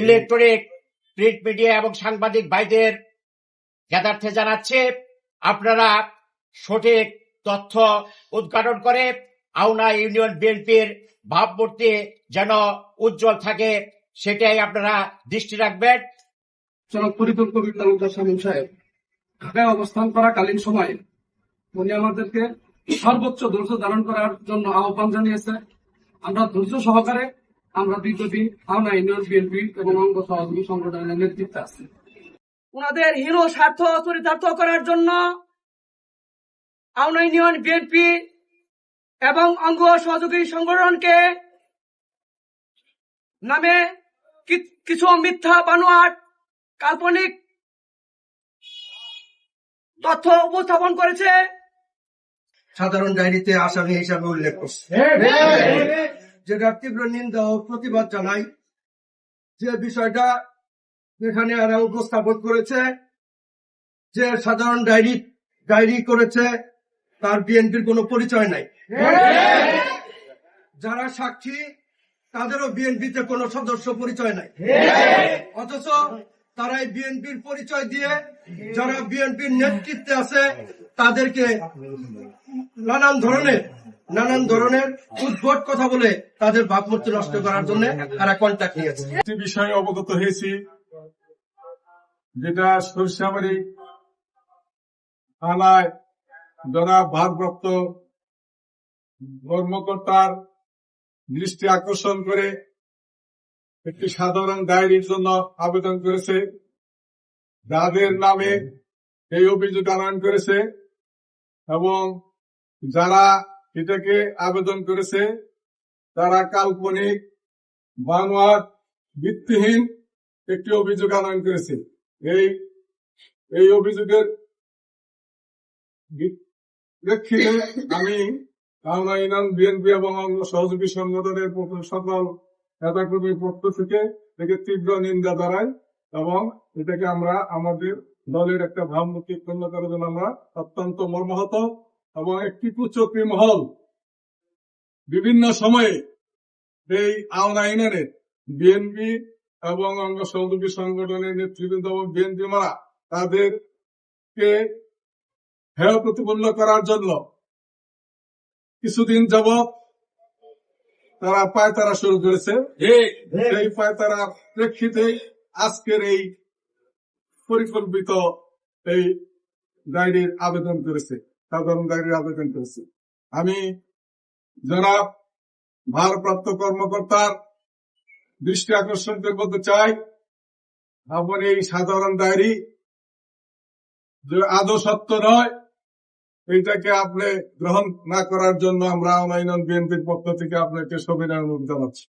Electronic, print media এবং সাংবাদিক ভাইদের জ্ঞাতার্থে জানাচ্ছে, আপনারা সঠিক তথ্য উদ্ঘাটন করে আউনা ইউনিয়ন বিএনপির ভাবমূর্তি যেন উজ্জ্বল থাকে, সেটাই আপনারা দৃষ্টি রাখবেন। জনক পরিকল্প তালুকদার শামীম সাহেব, ঢাকায় অবস্থান করাকালীন সময়ে উনি আমাদেরকে সর্বোচ্চ ধৈর্য ধারণ করার জন্য আহ্বান জানিয়েছে। আমরা ধৈর্য সহকারে আমরা বিজেপি হাওনা ইউনিয়ন বিএনপি এবং অঙ্গ সহযোগী সংগঠনের নেতৃত্বে আছি। ওনাদের হীন স্বার্থ চরিতার্থ করার জন্য আউনা ইউনিয়ন বিএনপি এবং অঙ্গ সহযোগী সংগঠনকে নামে কিছু মিথ্যা বানোয়াট কাল্পনিক তথ্য উপস্থাপন করেছে। সাধারণ ডায়েরিতে আসামি হিসাবে উল্লেখ করছে। যেটা তীব্র নিন্দা ও প্রতিবাদ জানাই, যে বিষয়টা এখানে এরা উপস্থাপন করেছে, যে সাধারণ ডায়েরি ডায়েরি করেছে, তার বিএনপির কোনো পরিচয় নাই। যারা সাক্ষী, তাদেরও বিএনপিতে কোনো সদস্য পরিচয় নাই। অথচ তারা এই বিএনপির পরিচয় দিয়ে যারা বিএনপির নেতৃত্বে আছে, তাদেরকে নানান ধরনের নানান ধরনের উদ্ভট কথা বলে তাদের ভাবমূর্তি নষ্ট করার জন্য তারা কন্ট্যাক্ট নিয়েছে। একটি বিষয়ে অবগত হয়েছি, যেটা সরিষাবাড়ি থানায় যারা ভারপ্রাপ্ত কর্মকর্তার দৃষ্টি আকর্ষণ করে একটি সাধারণ ডায়েরির জন্য আবেদন করেছে, যাদের নামে এই অভিযোগ আনয়ন করেছে এবং যারা এটাকে আবেদন করেছে তারা কাল্পনিক, বানোয়াট, ভিত্তিহীন একটি অভিযোগ আনয়ন করেছে। এই এই অভিযোগের প্রেক্ষিতে আমি আমরা ইনাম, বিএনপি এবং অন্য সহযোগী সংগঠনের সকল নেতাকর্মীর পক্ষ থেকে একে তীব্র নিন্দা জানাই এবং এটাকে আমরা আমাদের দলের একটা ভাবমূর্তি উৎপন্ন করার জন্য আমরা অত্যন্ত মর্মাহত এবং একটি কুচক্রী মহল। বিভিন্ন সময়ে এই আওনা ইউনিয়নের বিএনপি এবং অঙ্গ সহযোগী সংগঠনের নেতৃবৃন্দ এবং বিএনপি মারা তাদেরকে হেয় প্রতিপন্ন করার জন্য কিছুদিন যাবৎ তারা পায়তারা শুরু করেছে। এই পায়তারা প্রেক্ষিতে আজকের এই পরিকল্পিত এই ডায়েরির আবেদন করেছে। ডায়েরির আবেদন করেছে। আমি জনাব ভারপ্রাপ্ত কর্মকর্তার দৃষ্টি আকর্ষণ করতে চাই। আমার এই সাধারণ ডায়েরি আদৌ সত্য নয় এইটাকে আপনি গ্রহণ না করার জন্য আমরা ইউনিয়ন বিএনপির পক্ষ থেকে আপনাকে সবিনয় অনুরোধ জানাচ্ছি।